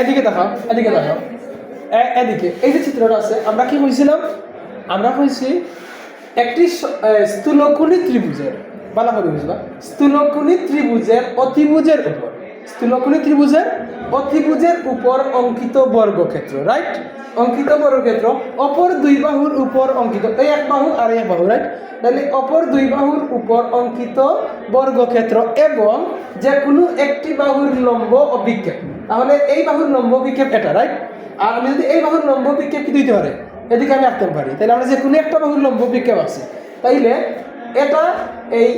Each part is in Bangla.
এদিকে দেখাও এদিকে দেখাও। এদিকে। এই যে চিত্রটা আছে, আমরা কি হয়েছিলাম আমরা হয়েছি একটি স্থূলকুণী ত্রিভুজের, বালা করে বুঝবা। স্থূলকুণী ত্রিভুজের অতিভুজের উপর। স্থূলকুণী ত্রিভুজের অতিভুজের উপর অঙ্কিত বর্গক্ষেত্র রাইট অঙ্কিত বর্গক্ষেত্র, অপর দুই বাহুর উপর অঙ্কিত, এই এক বাহু আর এক বাহু রাইট তাহলে অপর দুই বাহুর উপর অঙ্কিত বর্গক্ষেত্র এবং যে কোনো একটি বাহুর লম্ব অভিক্ষেপ তাহলে এই বাহুর লম্ব বিক্ষেপ এটা রাইট আর আমি যদি এই বাহুর লম্ব বিক্ষেপ কি দিতে পারে? এদিকে আমি আঁকতে পারি। তাহলে আমরা যে কোনো একটা বাহুর লম্ব বিক্ষেপ আছে তাইলে এটা এই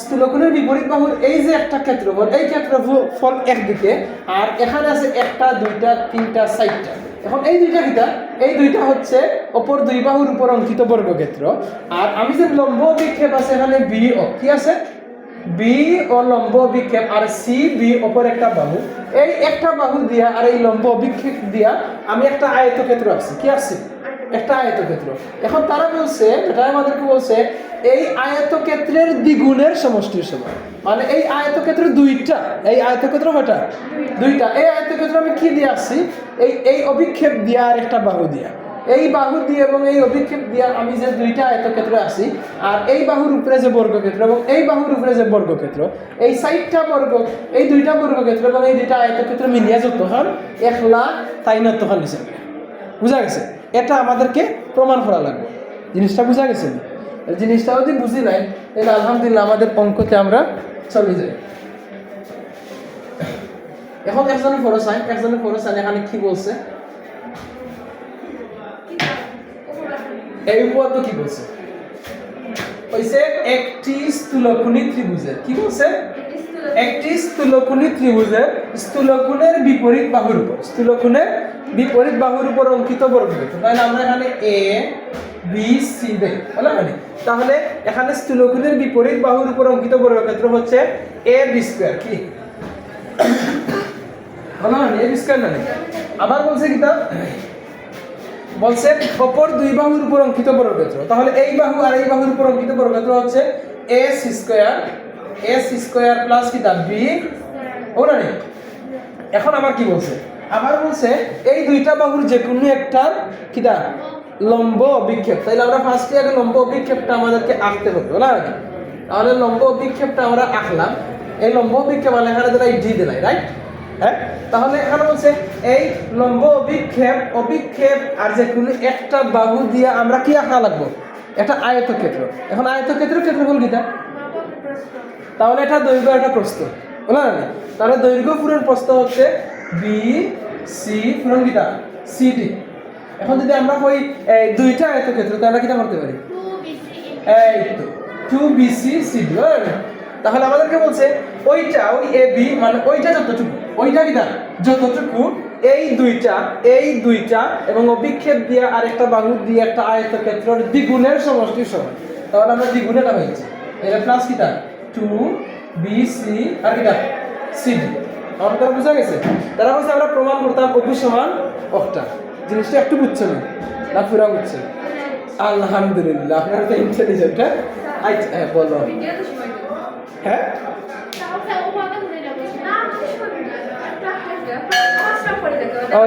স্থূলকোণের বিপরীত বাহুর এই যে একটা ক্ষেত্রফল, এই ক্ষেত্রফল একদিকে আর এখানে আছে একটা, দুইটা, তিনটা, চারটা। এখন এই দুইটা কিটা? এই দুইটা হচ্ছে অপর দুই বাহুর উপর অঙ্কিত বর্গক্ষেত্র। আর আমি যে লম্ব বিক্ষেপ আছে এখানে বি ও কি আছে? বি ও লম্ব বিক্ষেপ আর সি বি অপর একটা বাহু। এই একটা বাহু দিয়া আর এই লম্ব বিক্ষেপ দিয়া আমি একটা আয়তক্ষেত্র আছি কি আছে একটা আয়তক্ষেত্র। এখন তারা বলছে, এটা আমাদেরকে বলছে, এই আয়তক্ষেত্রের দ্বিগুণের সমষ্টির সমান মানে এই আয়তক্ষেত্র দুইটা, এই আয়তক্ষেত্র কয়টা? দুইটা। এই আয়তক্ষেত্র আমি কি দিয়ে আসছি? এই এই অভিক্ষেপ দিয়া আর একটা বাহু দিয়া। এই বাহু দিয়ে এবং এই অভিক্ষেপ দিয়ে আমি যে দুইটা আয়তক্ষেত্র আছি, আর এই বাহুর উপরে যে বর্গক্ষেত্র এবং এই বাহুর উপরে যে বর্গক্ষেত্র, এই সাইডটা বর্গ, এই দুইটা বর্গক্ষেত্র এবং এই দুইটা আয়তক্ষেত্র মিলিয়ে যত হন এক লাখ তাইনত হন হিসেবে। বুঝা গেছে। এটা আমাদেরকে প্রমাণ করা লাগবে। জিনিসটা বুঝা গেছে? জিনিসটা যদি বুঝি নাই, তাহলে আলহামদুলিল্লাহ আমাদের অঙ্কতে আমরা চলে যাই। এখন একজনের ফরসাইন একজনের ফরসাইন এখানে কি বলছে? এই উপপাদ্য কি বলছে? হইছে একটি স্থূলকোণী ত্রিভুজের। কি বলছে? একটি স্থূলকোণী ত্রিভুজের স্থূলকোণের বিপরীত বাহুর উপর। স্থূলকোণের বিপরীত বাহুর উপর অঙ্কিত বর্গক্ষেত্র তাহলে আমরা এখানে এ বি সি দেই। বলে মানে তাহলে এখানে স্থূলকোণের বিপরীত বাহুর উপর অঙ্কিত বর্গক্ষেত্র হচ্ছে এ বি স্কোয়ার কি? বলো এ বি স্কোয়ার মানে আবার বলছে কি তা? বলছে অপর দুই বাহুর উপর অঙ্কিত বর্গক্ষেত্র তাহলে এই বাহু আর এই বাহুর উপর অঙ্কিত বর্গক্ষেত্র হচ্ছে S square S square plus কি তার বি ও না? এখন আমার কি বলছে? আবার বলছে, এই দুইটা বাহুর যে কোনো একটার কিটা লম্ব অভিক্ষেপ। তাইলে আমরা ফার্স্টে আগে লম্ব অভিক্ষেপটা আমাদেরকে আঁকতে হবে নাকি তাহলে লম্ব অভিক্ষেপটা আমরা আঁকলাম। এই লম্ব অভিক্ষেপ মানে এখানে দ্বারা ডি দিলাই রাইট হ্যাঁ? তাহলে এখানে বলছে, এই লম্ব অভিক্ষেপ অভিক্ষেপ আর যে কোনো একটা বাহু দিয়ে আমরা কি আঁকা লাগবো? একটা আয়তক্ষেত্র। এখন আয়তক্ষেত্র ক্ষেত্রফল কিটা তাহলে এটা দৈর্ঘ্য একটা প্রস্থ বলা না? তাহলে দৈর্ঘ্য পূরণ প্রস্থ হচ্ছে বি সি পূরণ কিটা সিডি এখন যদি আমরা কই, এই দুইটা আয়তক্ষেত্র, তাহলে কিটা করতে পারি? এই তো টু বিসি সিডি তাহলে আমাদেরকে বলছে, ওইটা, ওই এ বি মানে ওইটা যতটুকু, ওইটা কিটা? যতটুকু, এই দুইটা এই দুইটা, এবং অভিক্ষেপ দিয়ে আর একটা বাহু দিয়ে একটা আয়তক্ষেত্রের দ্বিগুণের সমষ্টির সমান। তাহলে আমরা দ্বিগুণেটা হয়েছে এটা প্লাস কিটা? টু বি সি আর কিটা? সিডি আমার কথা বোঝা গেছে। তারা হচ্ছে আমরা প্রমাণ করতাম অপু সমান অক্টা জিনিসটা একটু বুঝছে না। না পুরা বুঝছে। আলহামদুলিল্লাহ আপনারা তো ইন্টেলিজেন্ট হ্যাঁ? আচ্ছা, হ্যাঁ বলো। হ্যাঁ? Oh, ও